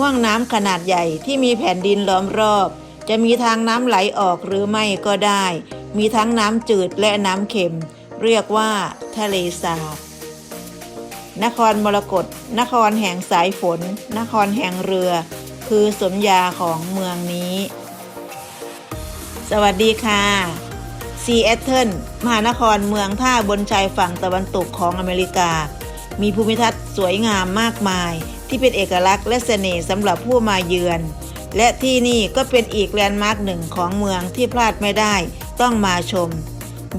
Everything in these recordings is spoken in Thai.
ห่วงน้ำขนาดใหญ่ที่มีแผ่นดินล้อมรอบ จะมีทางน้ำไหลออกหรือไม่ก็ได้ มีทั้งน้ำจืดและน้ำเค็ม เรียกว่าทะเลสาบ นครมรกตนครแห่งสายฝน นครแห่งเรือ คือสมญาของเมืองนี้ สวัสดีค่ะซีแอตเทิลมหานครเมืองท่าบนชายฝั่งตะวันตกของอเมริกา มีภูมิทัศน์สวยงามมากมาย ที่เป็นเอกลักษณ์และเสน่ห์สำหรับผู้มาเยือน และที่นี่ก็เป็นอีกแลนด์มาร์กหนึ่งของเมืองที่พลาดไม่ได้ต้องมาชม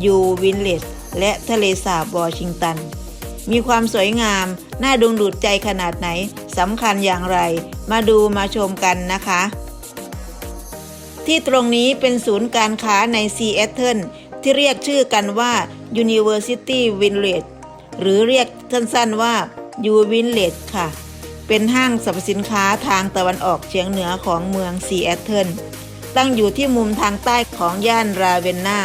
ยูวินเลสและทะเลสาบวอชิงตัน มีความสวยงาม น่าดึงดูดใจขนาดไหนสำคัญอย่างไร มาดูมาชมกันนะคะ ที่ตรงนี้เป็นศูนย์การค้าในซีแอตเทิลที่เรียกชื่อกันว่า University Village หรือเรียกสั้นๆว่า U Village ค่ะ เป็นห้างสรรพสินค้าทางตะวันออกเฉียงเหนือของเมืองซีแอตเทิลตั้งอยู่ที่มุมทางใต้ของย่านราเวนนา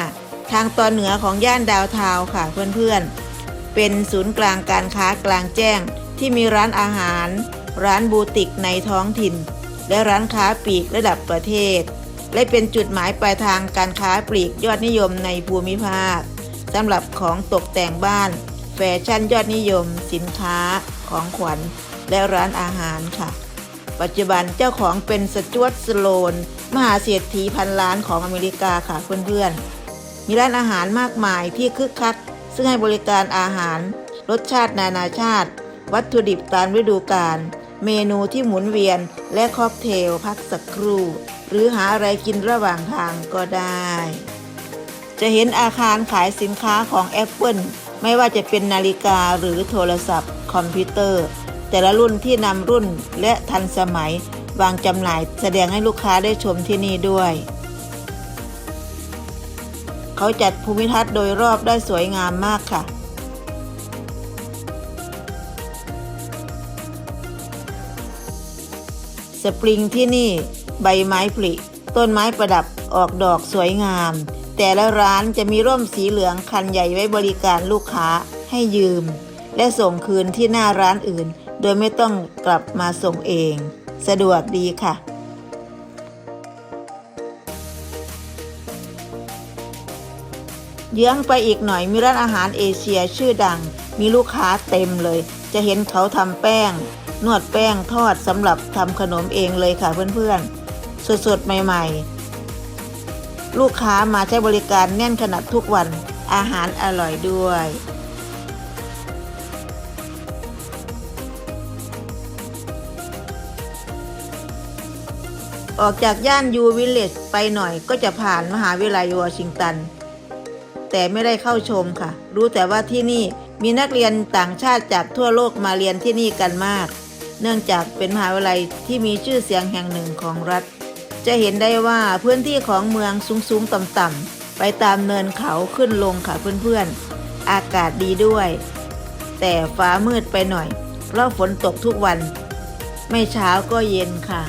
ทางตอนเหนือของย่านดาวทาวค่ะเพื่อนๆ เป็นศูนย์กลางการค้ากลางแจ้งที่มีร้านอาหาร ร้านบูติกในท้องถิ่น และร้านค้าปลีกระดับประเทศ และเป็นจุดหมายปลายทางการค้าปลีกยอดนิยมในภูมิภาคสำหรับของตกแต่งบ้าน แฟชั่นยอดนิยม สินค้าของขวัญ และร้านอาหารค่ะ ปัจจุบันเจ้าของเป็นสจวตสโลน มหาเศรษฐีพันล้านของอเมริกาค่ะเพื่อนๆ มีร้านอาหารมากมายที่คึกคัก ซึ่งให้บริการอาหาร รสชาตินานาชาติ วัตถุดิบตามฤดูกาลเมนูที่หมุนเวียนและค็อกเทลพักสักครู่ หรือหาอะไรกินระหว่างทางก็ได้ จะเห็นอาคารขายสินค้าของ Apple ไม่ว่าจะเป็นนาฬิกาหรือโทรศัพท์ คอมพิวเตอร์ แต่ละรุ่นที่นำรุ่นและทันสมัย วางจำหน่ายแสดงให้ลูกค้าได้ชมที่นี่ด้วย เขาจัดภูมิทัศน์โดยรอบได้สวยงามมากค่ะ สปริงที่นี่ ใบไม้ผลิต้นไม้ประดับออกดอกสวยงาม แต่ละร้านจะมีร่มสีเหลืองคันใหญ่ไว้บริการลูกค้าให้ยืม และส่งคืนที่หน้าร้านอื่น โดยไม่ต้องกลับมาส่งเอง สะดวกดีค่ะ เยื้องไปอีกหน่อยมีร้านอาหารเอเชียชื่อดัง มีลูกค้าเต็มเลย จะเห็นเขาทำแป้ง นวดแป้งทอดสำหรับทำขนมเองเลยค่ะเพื่อนๆ สดๆ ใหม่ๆ ลูกค้ามาใช้บริการแน่นขนาดทุกวันอาหารอร่อยด้วย ออกจากย่านยูวิลเลจไปหน่อยก็จะผ่านมหาวิทยาลัยวอชิงตัน แต่ไม่ได้เข้าชมค่ะ รู้แต่ว่าที่นี่มีนักเรียนต่างชาติจากทั่วโลกมาเรียนที่นี่กันมาก เนื่องจากเป็นมหาวิทยาลัยที่มีชื่อเสียงแห่งหนึ่งของรัฐ จะเห็นได้ว่าพื้นที่ของเมืองสูงๆต่ำๆไปตามเนินเขาขึ้นลงค่ะเพื่อนๆ อากาศดีด้วย แต่ฟ้ามืดไปหน่อย เพราะฝนตกทุกวัน ไม่เช้าก็เย็นค่ะ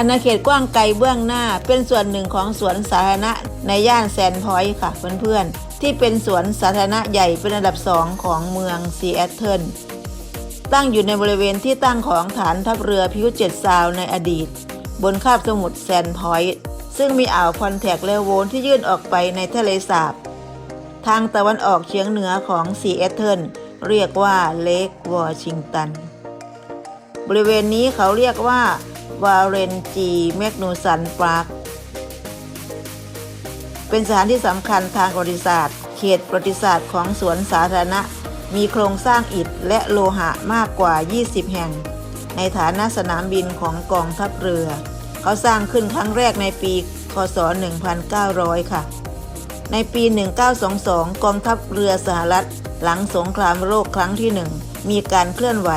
อาณาเขตกว้างไกลเบื้องหน้า เป็นส่วนหนึ่งของสวนสาธารณะในย่านแซนพอยต์ค่ะเพื่อนๆ ที่เป็นสวนสาธารณะใหญ่เป็นอันดับสองของเมืองซีแอตเทิลตั้งอยู่ในบริเวณที่ตั้งของฐานทัพเรือพิวเจ็ดซาวในอดีต บนคาบสมุทรแซนพอยต์ซึ่งมีอ่าวคอนแทคและโวนที่ยื่นออกไปในทะเลสาบ ทางตะวันออกเฉียงเหนือของซีแอตเทิลเรียกว่าเลกวอชิงตัน บริเวณนี้เขาเรียกว่า วาเรนจีแมกนูสันปาร์คเป็นสถานที่สำคัญทางประวัติศาสตร์ เขตประวัติศาสตร์ของสวนสาธารณะ มีโครงสร้างอิฐและโลหะมากกว่า 20 แห่ง ในฐานะสนามบินของกองทัพเรือ เขาสร้างขึ้นครั้งแรกในปี คศ 1900 ค่ะ ในปี 1922 กองทัพเรือสหรัฐ หลังสงครามโลกครั้งที่หนึ่งมีการเคลื่อนไหว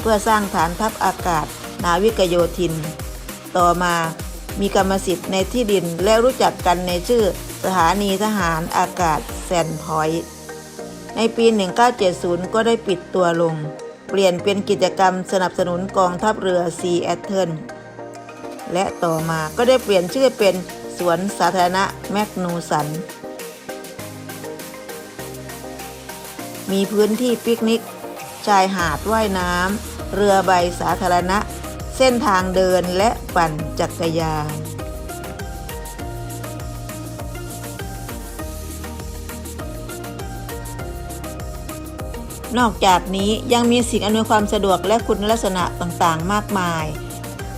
เพื่อสร้างฐานทัพอากาศ นาวิกโยธิน ต่อมามีกรรมสิทธิ์ในที่ดินและรู้จักกันในชื่อสถานีทหารอากาศแซนพอยต์ในปี 1970 ก็ได้ปิดตัวลง เปลี่ยนเป็นกิจกรรมสนับสนุนกองทัพเรือซีแอตเทิลและต่อมาก็ได้เปลี่ยนชื่อเป็นสวนสาธารณะแมกนูสัน มีพื้นที่ปิกนิก ชายหาดว่ายน้ำ เรือใบสาธารณะ เส้นทางเดินและปั่นจักรยาน นอกจากนี้ยังมีสิ่งอำนวยความสะดวกและคุณลักษณะต่างๆ มากมาย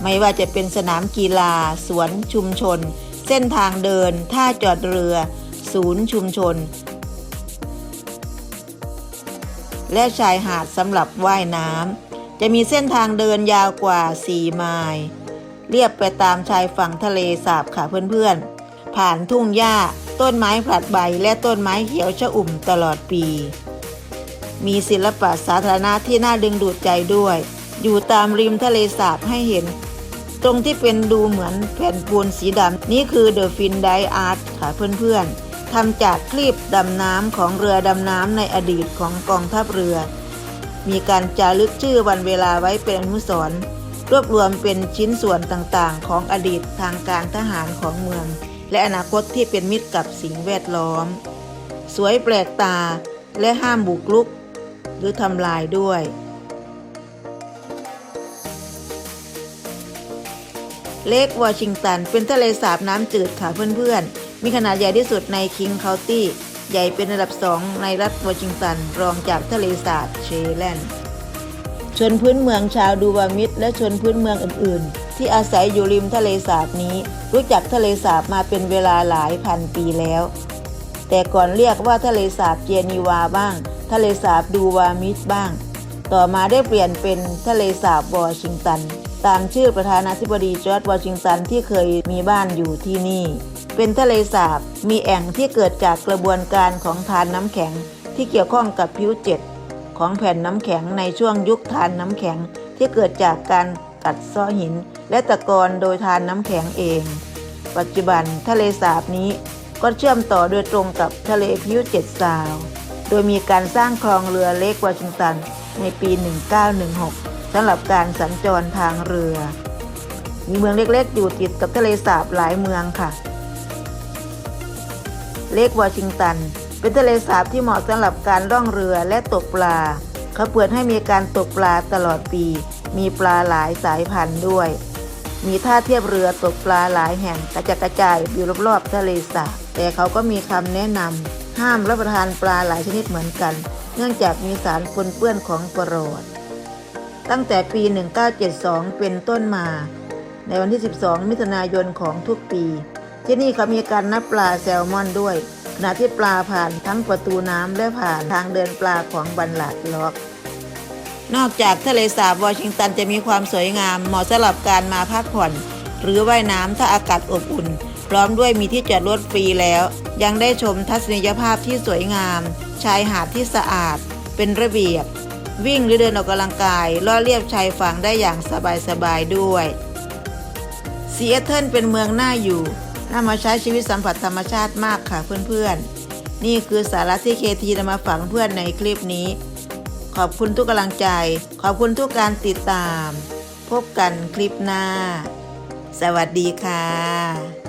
ไม่ว่าจะเป็นสนามกีฬา สวนชุมชน เส้นทางเดิน ท่าจอดเรือ ศูนย์ชุมชน และชายหาดสำหรับว่ายน้ำ จะมีเส้นทางเดินยาวกว่า 4 ไมล์เรียบไปตามชายฝั่งทะเลสาบค่ะเพื่อนๆ ผ่านทุ่งหญ้า ต้นไม้ผลัดใบและต้นไม้เขียวชอุ่มตลอดปี มีศิลปะสาธารณะที่น่าดึงดูดใจด้วย อยู่ตามริมทะเลสาบให้เห็น ตรงที่เป็นดูเหมือนแผ่นปูนสีดำนี่คือเดอะฟินไดอาร์ตค่ะเพื่อนๆทำจากคลีบดำน้ำของเรือดำน้ำในอดีตของกองทัพเรือ มีการจารึกชื่อวันเวลาไว้เป็นอนุสรณ์รวบรวมเป็นชิ้นส่วนต่างๆ ของอดีตทางการทหารของเมือง และอนาคตที่เป็นมิตรกับสิ่งแวดล้อม สวยแปลกตาและห้ามบุกรุก หรือทำลายด้วย เลกวอชิงตันเป็นทะเลสาบน้ำจืดค่ะเพื่อนๆ มีขนาดใหญ่ที่สุดในคิงเคานตี้ ใหญ่เป็นอันดับสองในรัฐวอชิงตัน รองจากทะเลสาบเชแลนด์ชนพื้นเมืองชาวดูวามิดและชนพื้นเมืองอื่นๆ ที่อาศัยอยู่ริมทะเลสาบนี้ รู้จักทะเลสาบมาเป็นเวลาหลายพันปีแล้ว แต่ก่อนเรียกว่าทะเลสาบเจนีวาบ้าง ทะเลสาบดูวามิดบ้าง ต่อมาได้เปลี่ยนเป็นทะเลสาบวอชิงตัน ตามชื่อประธานาธิบดีจอร์จวอชิงตันที่เคยมีบ้านอยู่ที่นี่ เป็นทะเลสาบมีแอ่งที่เกิดจากกระบวนการของทานน้ำแข็งที่เกี่ยวข้องกับผิวเจ็ดของแผ่นน้ำแข็งในช่วงยุคทานน้ำแข็งที่เกิดจากการกัดซ้อหิน และตะกอนโดยทานน้ำแข็งเอง ปัจจุบันทะเลสาบนี้ก็เชื่อมต่อโดยตรงกับทะเลพิวเจ็ดซาว โดยมีการสร้างคลองเรือเล็กวอชิงตันในปี 1916สำหรับการสัญจรทางเรือ มีเมืองเล็กๆ อยู่ติดกับทะเลสาบหลายเมืองค่ะ เลกวอชิงตัน เป็นทะเลสาบที่เหมาะสำหรับการล่องเรือและตกปลา เขาเปิดให้มีการตกปลาตลอดปี มีปลาหลายสายพันธุ์ด้วย มีท่าเทียบเรือตกปลาหลายแห่งกระจัดกระจายอยู่รอบๆทะเลสาบ แต่เขาก็มีคำแนะนำห้ามรับประทานปลาหลายชนิดเหมือนกัน เนื่องจากมีสารปนเปื้อนของปรอดตั้งแต่ปี 1972 เป็นต้นมา ในวันที่ 12 มิถุนายนของทุกปี ที่นี่เขามีการนับปลาแซลมอนด้วย ขณะที่ปลาผ่านทั้งประตูน้ำและผ่านทางเดินปลาของบันหลาดล็อก นอกจากทะเลสาบวอชิงตันจะมีความสวยงามเหมาะสำหรับการมาพักผ่อน หรือว่ายน้ำถ้าอากาศอบอุ่น พร้อมด้วยมีที่จอดรถฟรีแล้ว ยังได้ชมทัศนียภาพที่สวยงาม ชายหาดที่สะอาด เป็นระเบียบ วิ่งหรือเดินออกกำลังกายล่อเลียบชายฝั่งได้อย่างสบายๆด้วยซีแอตเทิลเป็นเมืองน่าอยู่ น่ามาใช้ชีวิตสัมผัสธรรมชาติมากค่ะเพื่อนๆ นี่คือสาระที่เคทีนำมาฝากเพื่อนในคลิปนี้ ขอบคุณทุกกำลังใจ ขอบคุณทุกการติดตาม พบกันคลิปหน้า สวัสดีค่ะ